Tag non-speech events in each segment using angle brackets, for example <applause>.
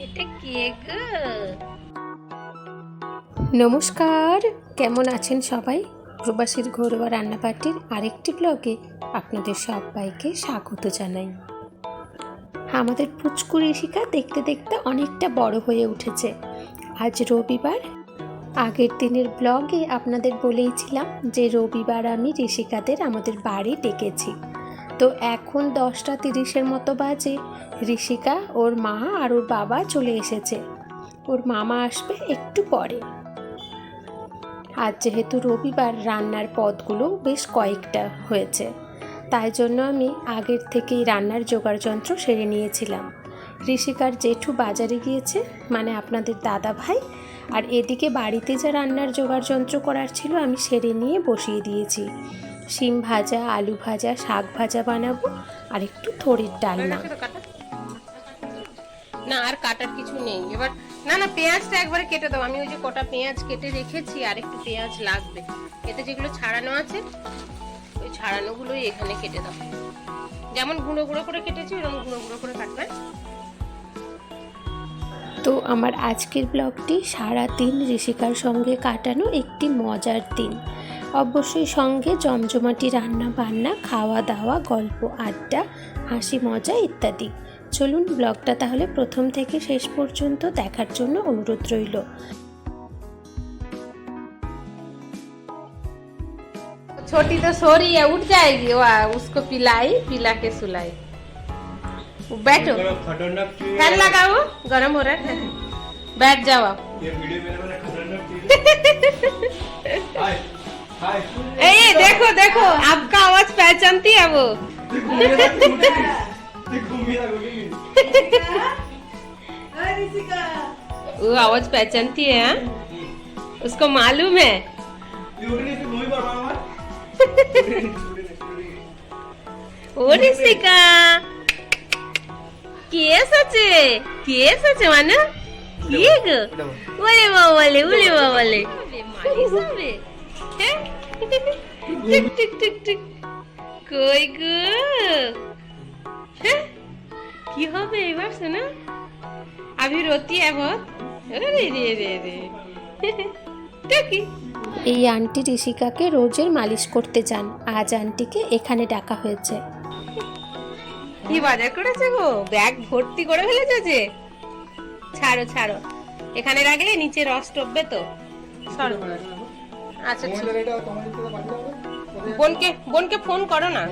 এটা কে গো? নমস্কার, কেমন আছেন সবাই? প্রবাসীর ঘরোয়া রান্নাপাটির আরেকটি ব্লগে আপনাদের সবাইকে স্বাগত জানাই। আমাদের পুচকু ঋষিকা দেখতে দেখতে অনেকটা বড় হয়ে উঠেছে। আজ রবিবার। আগের দিনের ব্লগে আপনাদের বলেইছিলাম যে রবিবার আমি ঋষিকাদের আমাদের বাড়ি ডেকেছি। তো এখন দশটা তিরিশের মতো বাজে। ঋষিকা, ওর মা আর ওর বাবা চলে এসেছে। ওর মামা আসবে একটু পরে। আজ যেহেতু রবিবার, রান্নার পদগুলো বেশ কয়েকটা হয়েছে। তাই জন্য আমি আগের থেকেই রান্নার জোগাড় যন্ত্র সেরে নিয়েছিলাম। ঋষিকার জেঠু বাজারে গিয়েছে মানে আপনাদের দাদা ভাই আর এদিকে বাড়িতে যা রান্নার জোগাড় যন্ত্র করার ছিল আমি সেরে নিয়ে বসিয়ে দিয়েছি। শিম ভাজা আলু ভাজা শাক ভাজা বানাবো আর একটু থরির ডালনা না আর কাটার কিছু নেই। এবার না না পেঁয়াজটা একবারে কেটে দাও। আমি ওই যে কটা পেঁয়াজ কেটে রেখেছি আর একটু পেঁয়াজ লাগবে। এতে যেগুলো ছাড়ানো আছে ওই ছাড়ানোগুলোই এখানে কেটে দাও। যেমন গুঁড়ো গুঁড়ো করে কেটেছি ওরকম গুঁড়ো গুঁড়ো করে কাটবে। তো আমার আজকের ব্লগটি সারা দিন ঋষিকার সঙ্গে কাটানো একটি মজার দিন অবশ্যই সঙ্গে জমজমাটি রান্না বান্না খাওয়া দাওয়া গল্প আড্ডা হাসি মজা ইত্যাদি চলুন ব্লগটা তাহলে প্রথম থেকে শেষ পর্যন্ত দেখার জন্য অনুরোধ রইল छोटी तो सो रही है उठ जाएगी वाह उसको पिलाई पिला के सुलाई बैठो। फ़ैन लगाओ। गरम हो रहा है बैठ जाओ आप। ये वीडियो मेरे मैंने खतरनाक चीज़ <laughs> हाय हाय। ए देखो देखो आपका आवाज़ पहचानती है वो। वो आवाज़ पहचानती है हाँ? उसको मालूम है। यूट्यूब पे <laughs> কেস আছে কেস আছে মানে? কি গো ওরে বাবালে ওরে বাবালে মালিশ হ্যাঁ? হবে টিক টিক টিক টিক কই গো? হ্যাঁ? কি হবে এবার শোনা? আমি রতি এবত রে রে রে। রে এই আন্টি ঋষিকাকে রোজের মালিশ করতে যান। আজ আন্টিকে এখানে ডাকা হয়েছে। কি বাজার করেছে গো? ব্যাগ ভর্তি করে ফেলেছে যে? ছাড়ো ছাড়ো। এখানে রাখলে নিচে রস টপবে তো। সরো আচ্ছা বোনকে বোনকে ফোন করো না।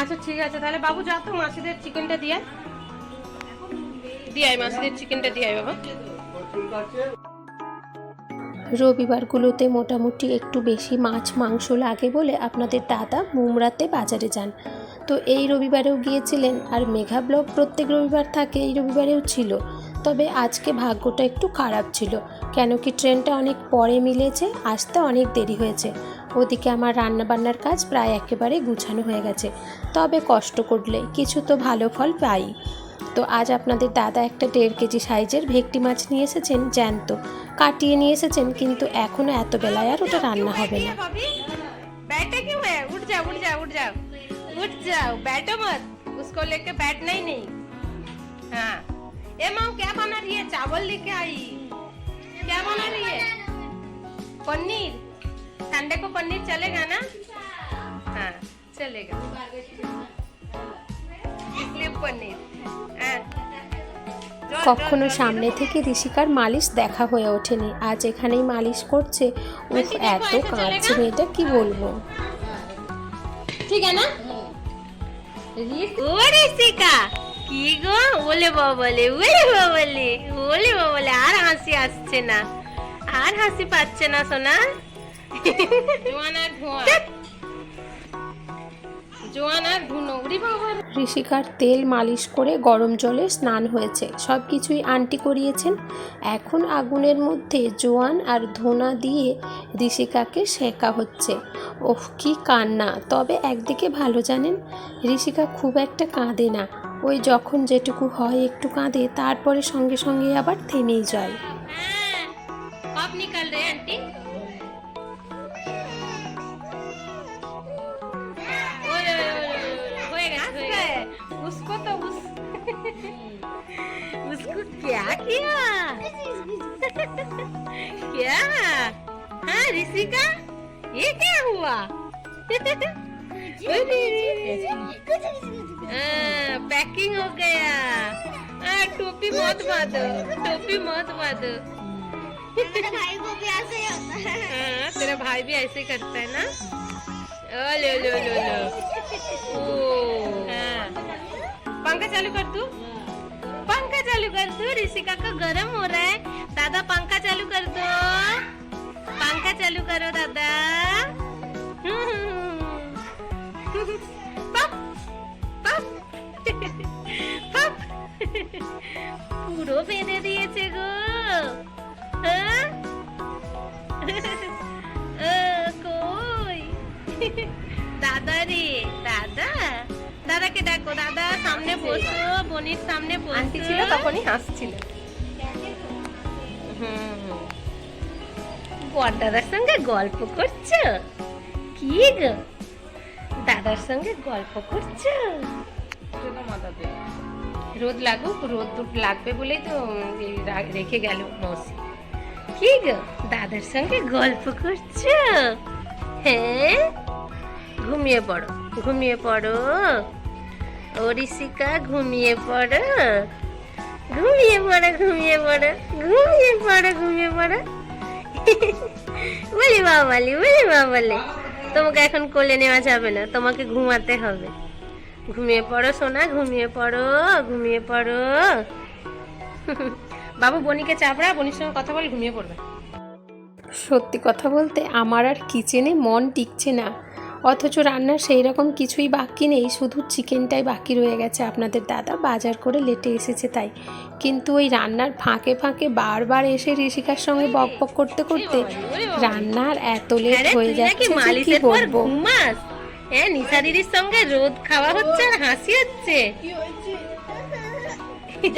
আচ্ছা ঠিক আছে। তাহলে বাবু যা তো মাসিদের চিকেনটা দিয়ে দিয়ে আয় মাসিদের চিকেনটা দিয়ে আয় বাবা। রবিবারগুলোতে মোটামুটি একটু বেশি মাছ মাংস লাগে বলে আপনাদের দাদা মুমরাতে বাজারে যান। তো এই রবিবারেও গিয়েছিলেন আর মেঘা ব্লগ প্রত্যেক রবিবার থাকে, এই রবিবারেও ছিল। তবে আজকে ভাগ্যটা একটু খারাপ ছিল। কেন কি ট্রেনটা অনেক পরে মিলেছে, আসতে অনেক দেরি হয়েছে। ওদিকে আমার রান্নাবান্নার কাজ প্রায় একেবারে গুছানো হয়ে গেছে। তবে কষ্ট করলে কিছু তো ভালো ফল পাই। তো আজ আপনাদের দাদা একটা দেড় কেজি সাইজের ভেটকি মাছ নিয়ে এসেছেন জ্যান্ত কাটিয়ে নিয়ে এসেছেন কিন্তু এখনও এত বেলায় আর ওটা রান্না হবে না बैठे क्यों है उठ जाओ उठ जाओ उठ जाओ उठ जाओ बैठो मत उसको लेके बैठना ही नहीं हाँ ए माँ क्या बना रही है चावल लेके आई क्या बना रही है पनीर संडे को पनीर चलेगा ना हाँ चलेगा इसलिए पनीर हाँ। जो- কখনো সামনে থেকে ঋষিকার মালিশ দেখা হয়ে ওঠেনি। আজ এখানেই মালিশ করছে। উফ এত কাঁদছে মেয়েটা কি বলব? ঠিক আছে না? ও ঋষিকা কি গো? ওলে বাবলে ওলে বাবলে ওলে বাবলে আর হাসি আসছে না। আর হাসি পাচ্ছে না সোনা। ধোঁয়া। ঋষিকার তেল মালিশ করে গরম জলে স্নান হয়েছে। সব কিছুই আন্টি করিয়েছেন। এখন আগুনের মধ্যে জোয়ান আর ধোনা দিয়ে ঋষিকাকে সেঁকা হচ্ছে। ওহ কি কান্না। তবে একদিকে ভালো জানেন ঋষিকা খুব একটা কাঁদে না। ওই যখন যেটুকু হয় একটু কাঁদে তারপরে সঙ্গে সঙ্গে আবার থেমেই যায়। হ্যাঁ, কাল রে আন্টি। क्या किया? क्या? हाँ ऋषिका ये क्या हुआ? पैकिंग हो गया। हाँ, टोपी मत बांधो टोपी मत बांधो भाई को भी ऐसे ही होता है। हाँ, तेरा भाई भी ऐसे करता है ना? ओ लो लो लो लो। ओ <laughs> हाँ। पंखा चालू कर तू। चालू कर तू ऋषिका का गरम हो रहा है दादा पंखा चालू कर दो पंखा चालू करो दादा पप পপ পপ পুরো বেঁধে দিয়েছে গো হ্যাঁ? আহ, কই দাদা রে দাদা দাদাকে ডাকো দাদা সামনে বসো বনির সামনে বসো। আন্টি ছিল তখনই হাসছিল। হুম। দাদার সঙ্গে গল্প করছ? কি গো? দাদার সঙ্গে গল্প করছ? রোদ লাগুক রোদ দুধ লাগবে বলেই তো রেখে গেল মৌসি। কি গো? দাদার সঙ্গে গল্প করছ? হ্যাঁ? ঘুমিয়ে পড়ো ঘুমিয়ে পড়ো। ঋষিকা ঘুমিয়ে পড়ো। ঘুমিয়ে পড়ো ঘুমিয়ে পড়ো ঘুমিয়ে পড়ো ঘুমিয়ে পড়ো। বলি বাবালি বলি বাবালি তোমাকে এখন কোলে নেওয়া যাবে না, তোমাকে ঘুমাতে হবে। ঘুমিয়ে পড়ো সোনা, ঘুমিয়ে পড়ো ঘুমিয়ে পড়ো। বাবু বনিকে চাপড়া বনির সঙ্গে কথা বলে ঘুমিয়ে পড়বে। সত্যি কথা বলতে আমার আর কিচেনে মন টিকছে না। অথচ রান্নার সেই রকম কিছুই বাকি নেই শুধু চিকেনটাই বাকি রয়ে গেছে আপনাদের দাদা বাজার করে লেটে এসেছে তাই। কিন্তু ওই রান্নার ফাঁকে ফাঁকে বারবার এসে ঋষিকার সঙ্গে বক বক করতে করতে রান্নার এত লেট হয়ে যাচ্ছে কি বলব? হ্যাঁ নিশা দিদির সঙ্গে রোদ খাওয়া হচ্ছে আর হাসি হচ্ছে।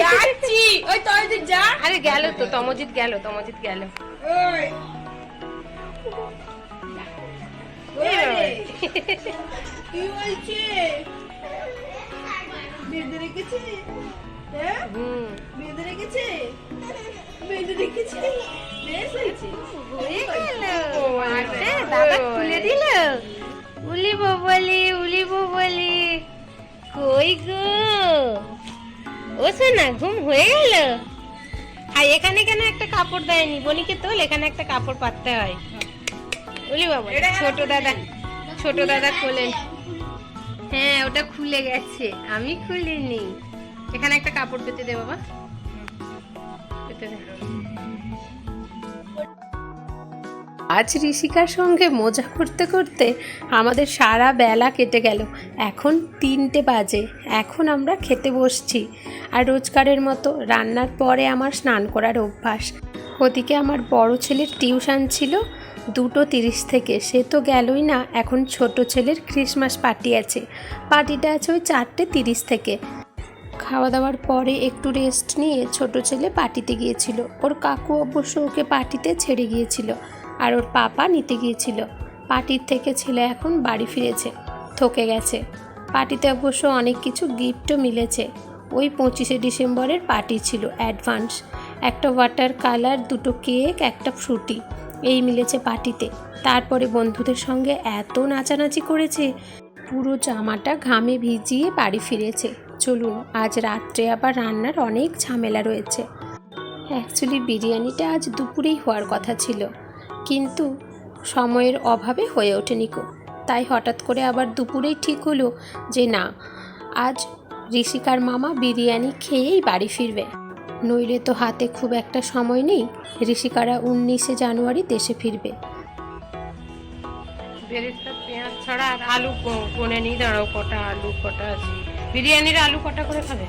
যাচ্ছি। ওই তোর যে যা। আরে গেল তো তমজিৎ গেল তমজিৎ গেল। ওই। কি বলছে হ্যাঁ হয়ে বলি কই গো ঘুম হয়ে গেল আর এখানে কেন একটা কাপড় দেয়নি বনিকে তোল এখানে একটা কাপড় পাততে হয়? উলি বাবা ছোট দাদা ছোট দাদা খোলেন। হ্যাঁ ওটা খুলে গেছে। আমি খুলিনি। এখানে একটা কাপড় পেতে দে বাবা। পেতে দে। আজ ঋষিকার সঙ্গে মজা করতে করতে আমাদের সারা বেলা কেটে গেল। এখন তিনটে বাজে। এখন আমরা খেতে বসছি। আর রোজকারের মতো রান্নার পরে আমার স্নান করার অভ্যাস। ওদিকে আমার বড় ছেলের টিউশন ছিল। দুটো তিরিশ থেকে। সে তো গেলই না, এখন ছোট ছেলের ক্রিসমাস পার্টি আছে। পার্টিটা আছে ওই চারটে তিরিশ থেকে। খাওয়া দাওয়ার পরে একটু রেস্ট নিয়ে ছোট ছেলে পার্টিতে গিয়েছিল। ওর কাকু অবশ্য ওকে পার্টিতে ছেড়ে গিয়েছিল আর ওর পাপা নিতে গিয়েছিল। পার্টির থেকে ছেলে এখন বাড়ি ফিরেছে, থকে গেছে। পার্টিতে অবশ্য অনেক কিছু গিফটও মিলেছে। ওই পঁচিশে ডিসেম্বরের পার্টি ছিল অ্যাডভান্স একটা ওয়াটার কালার দুটো কেক একটা ফ্রুটি এই মিলেছে পার্টিতে। তারপরে বন্ধুদের সঙ্গে এত নাচানাচি করেছে, পুরো জামাটা ঘামে ভিজিয়ে বাড়ি ফিরেছে। চলুন, আজ রাত্রে আবার রান্নার অনেক ঝামেলা রয়েছে। অ্যাকচুয়ালি বিরিয়ানিটা আজ দুপুরেই হওয়ার কথা ছিল। কিন্তু সময়ের অভাবে হয়ে ওঠেনি কো। তাই হঠাৎ করে আবার দুপুরেই ঠিক হলো যে না, আজ ঋষিকার মামা বিরিয়ানি খেয়েই বাড়ি ফিরবে। নইলে তো হাতে খুব একটা সময় নেই। ঋষিকারা উনিশে জানুয়ারি দেশে ফিরবে। পেঁয়াজ ছাড়া আর আলু কোনে নিয়ে দাঁড়াও, কটা আলু, কটা আছে। বিরিয়ানির আলু কটা করে খাবে?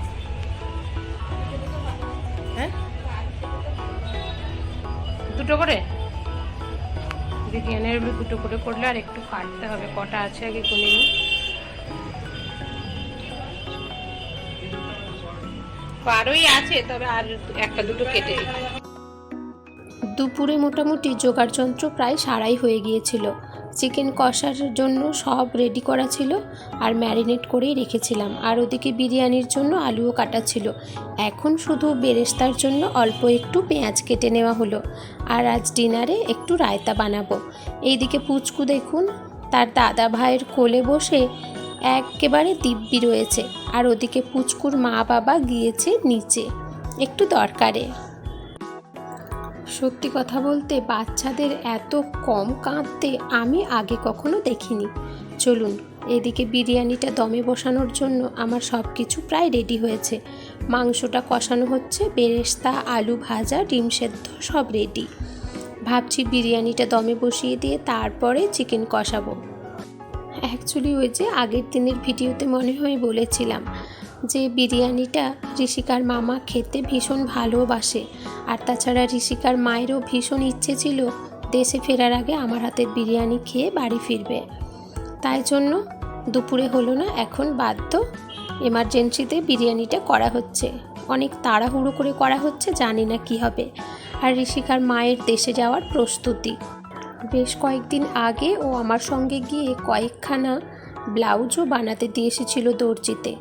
হ্যাঁ? দুটো করে? বিরিয়ানির আলু দুটো করে করলে আর একটু কাটতে হবে, কটা আছে আগে কোনে নিই। বারোই আছে, তবে আর একটা দুটো কেটে দুপুরে মোটামুটি যোগাড়যন্ত্র প্রায় সারাই হয়ে গিয়েছিল। চিকেন কষার জন্য সব রেডি করা ছিল আর ম্যারিনেট করেই রেখেছিলাম। আর ওদিকে বিরিয়ানির জন্য আলুও কাটা ছিল। এখন শুধু বেরেস্তার জন্য অল্প একটু পেঁয়াজ কেটে নেওয়া হলো। আর আজ ডিনারে একটু রায়তা বানাবো। এইদিকে পুচকু দেখুন, তার দাদা ভাইয়ের কোলে বসে একেবারে দিব্যি রয়েছে। আর ওদিকে পুচকুর মা বাবা গিয়েছে নিচে, একটু দরকারে। সত্যি কথা বলতে বাচ্চাদের এত কম কাঁদতে আমি আগে কখনো দেখিনি। চলুন, এদিকে বিরিয়ানিটা দমে বসানোর জন্য আমার সব কিছু প্রায় রেডি হয়েছে। মাংসটা কষানো হচ্ছে, বেরেস্তা, আলু ভাজা, ডিম সেদ্ধ, সব রেডি। ভাবছি বিরিয়ানিটা দমে বসিয়ে দিয়ে তারপরে চিকেন কষাবো। অ্যাকচুয়ালি ওই যে আগের দিনের ভিডিওতে মনে হয় বলেছিলাম যে বিরিয়ানিটা ঋষিকার মামা খেতে ভীষণ ভালোবাসে। আর তাছাড়া ঋষিকার মায়েরও ভীষণ ইচ্ছে ছিল দেশে ফেরার আগে আমার হাতের বিরিয়ানি খেয়ে বাড়ি ফিরবে। তাই জন্য দুপুরে হলো না, এখন বাধ্য এমার্জেন্সিতে বিরিয়ানিটা করা হচ্ছে। অনেক তাড়াহুড়ো করে করা হচ্ছে, জানি না কি হবে। আর ঋষিকার মায়ের দেশে যাওয়ার প্রস্তুতি। বেশ কয়েকদিন আগে ও আমার সঙ্গে গিয়ে কয়েকখানা ব্লাউজও বানাতে দিয়ে এসেছিল দর্জিতে।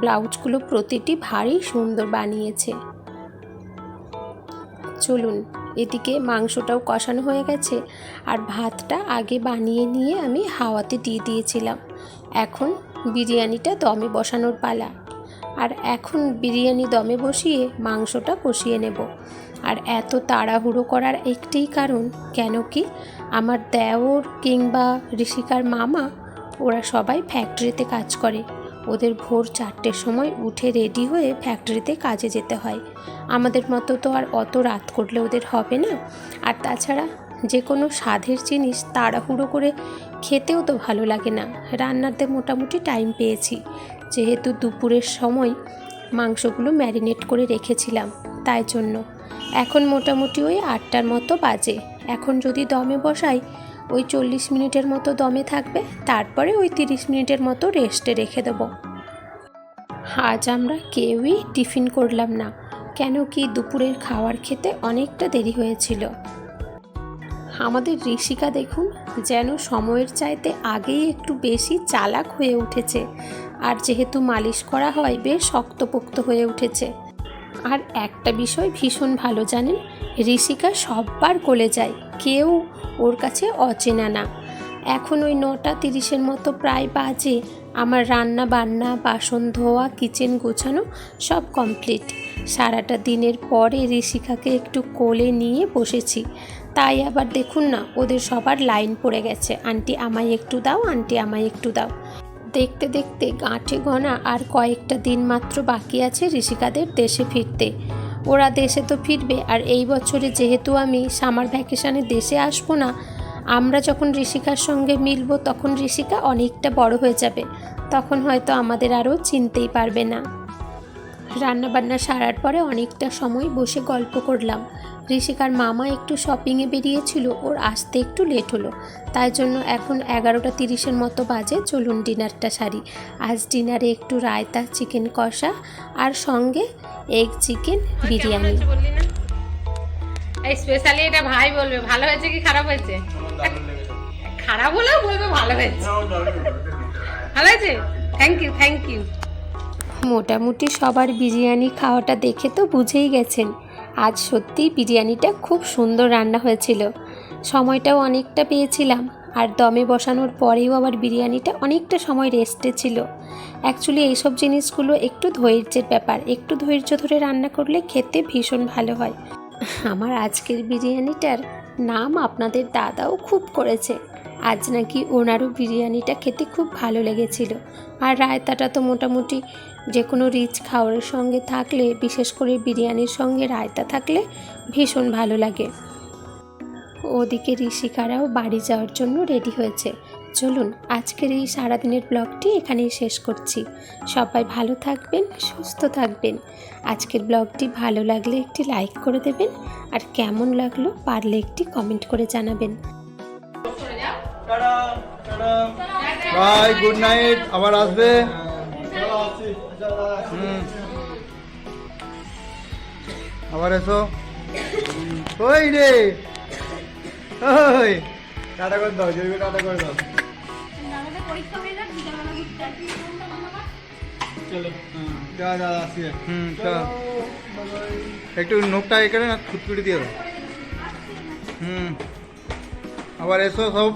ব্লাউজগুলো প্রতিটি ভারী সুন্দর বানিয়েছে। চলুন, এদিকে মাংসটাও কষানো হয়ে গেছে আর ভাতটা আগে বানিয়ে নিয়ে আমি হাওয়াতে দিয়ে দিয়েছিলাম। এখন বিরিয়ানিটা দমে বসানোর পালা। আর এখন বিরিয়ানি দমে বসিয়ে মাংসটা কষিয়ে নেব। আর এত তাড়াহুড়ো করার একটিই কারণ কেন কি আমার দেওর কিংবা ঋষিকার মামা, ওরা সবাই ফ্যাক্টরিতে কাজ করে। ওদের ভোর চারটের সময় উঠে রেডি হয়ে ফ্যাক্টরিতে কাজে যেতে হয়। আমাদের মতো তো আর অত রাত করলে ওদের হবে না। আর তাছাড়া যে কোনো স্বাদের জিনিস তাড়াহুড়ো করে খেতেও তো ভালো লাগে না। রান্নাতে মোটামুটি টাইম পেয়েছি। যেহেতু দুপুরের সময় মাংসগুলো ম্যারিনেট করে রেখেছিলাম তাই জন্য। এখন মোটামুটি ওই আটটার মতো বাজে। এখন যদি দমে বসাই, ওই চল্লিশ মিনিটের মতো দমে থাকবে, তারপরে ওই তিরিশ মিনিটের মতো রেস্টে রেখে দেবো। আজ আমরা কেউই টিফিন করলাম না। কেন কি দুপুরের খাবার খেতে অনেকটা দেরি হয়েছিল। আমাদের ঋষিকা দেখুন, যেন সময়ের চাইতে আগেই একটু বেশি চালাক হয়ে উঠেছে। আর যেহেতু মালিশ করা হয়, বেশ শক্তপোক্ত হয়ে উঠেছে। আর একটা বিষয় ভীষণ ভালো জানেন, ঋষিকা সববার কোলে যায়, কেউ ওর কাছে অচেনা না। এখন ওই নটা তিরিশের মতো প্রায় বাজে, আমার রান্না বান্না, বাসন ধোয়া, কিচেন গোছানো সব কমপ্লিট। সারাটা দিনের পরে ঋষিকাকে একটু কোলে নিয়ে বসেছি। তাই আবার দেখুন না, ওদের সবার লাইন পড়ে গেছে। আন্টি আমায় একটু দাও, আন্টি আমায় একটু দাও। দেখতে দেখতে গাঁটে গনা আর কয়েকটা দিন মাত্র বাকি আছে ঋষিকাদের দেশে ফিরতে। ওরা দেশে তো ফিরবে আর এই বছরে যেহেতু আমি সামার ভ্যাকেশানে দেশে আসব না, আমরা যখন ঋষিকার সঙ্গে মিলবো তখন ঋষিকা অনেকটা বড় হয়ে যাবে, তখন হয়তো আমাদের আরও চিনতেই পারবে না। রান্নাবান্না সারার পরে অনেকটা সময় বসে গল্প করলাম। ঋষিকার মামা একটু শপিংয়ে বেরিয়েছিল ওর আসতে একটু লেট হলো। তাই জন্য এখন এগারোটা তিরিশের মতো বাজে চলুন ডিনারটা সারি। আজ ডিনারে একটু রায়তা চিকেন কষা আর সঙ্গে এগ চিকেন বিরিয়ানি। এই স্পেশালি এটা ভাই বলবে ভালো হয়েছে কি খারাপ হয়েছে? খারাপ হলেও বলবে ভালো হয়েছে। ভালো হয়েছে। থ্যাংক ইউ থ্যাংক ইউ মোটামুটি সবার বিরিয়ানি খাওয়াটা দেখে তো বুঝেই গেছেন। আজ সত্যিই বিরিয়ানিটা খুব সুন্দর রান্না হয়েছিল। সময়টাও অনেকটা পেয়েছিলাম, আর দমে বসানোর পরেও আবার বিরিয়ানিটা অনেকটা সময় রেস্টে ছিল। অ্যাকচুয়ালি এইসব জিনিসগুলো একটু ধৈর্যের ব্যাপার, একটু ধৈর্য ধরে রান্না করলে খেতে ভীষণ ভালো হয়। আমার আজকের বিরিয়ানিটার নাম আপনাদের দাদাও খুব করেছে। আজ নাকি ওনারও বিরিয়ানিটা খেতে খুব ভালো লেগেছিল। আর রায়তাটা তো মোটামুটি যে কোনো রিচ খাবারের সঙ্গে থাকলে, বিশেষ করে বিরিয়ানির সঙ্গে রায়তা থাকলে ভীষণ ভালো লাগে। ওদিকে ঋষিকারাও বাড়ি যাওয়ার জন্য রেডি হয়েছে। চলুন, আজকের এই সারাদিনের ব্লগটি এখানেই শেষ করছি। সবাই ভালো থাকবেন, সুস্থ থাকবেন। আজকের ব্লগটি ভালো লাগলে একটি লাইক করে দেবেন, আর কেমন লাগল পারলে একটি কমেন্ট করে জানাবেন। বাই গুড নাইট আবার আসবে। হুম। আবার এসো। ওই রে। ওই। টাটা করে দাও জয়কে টাটা করে দাও। একটু নোকটা এখানে না দিয়ে হুম। আবার এসো সব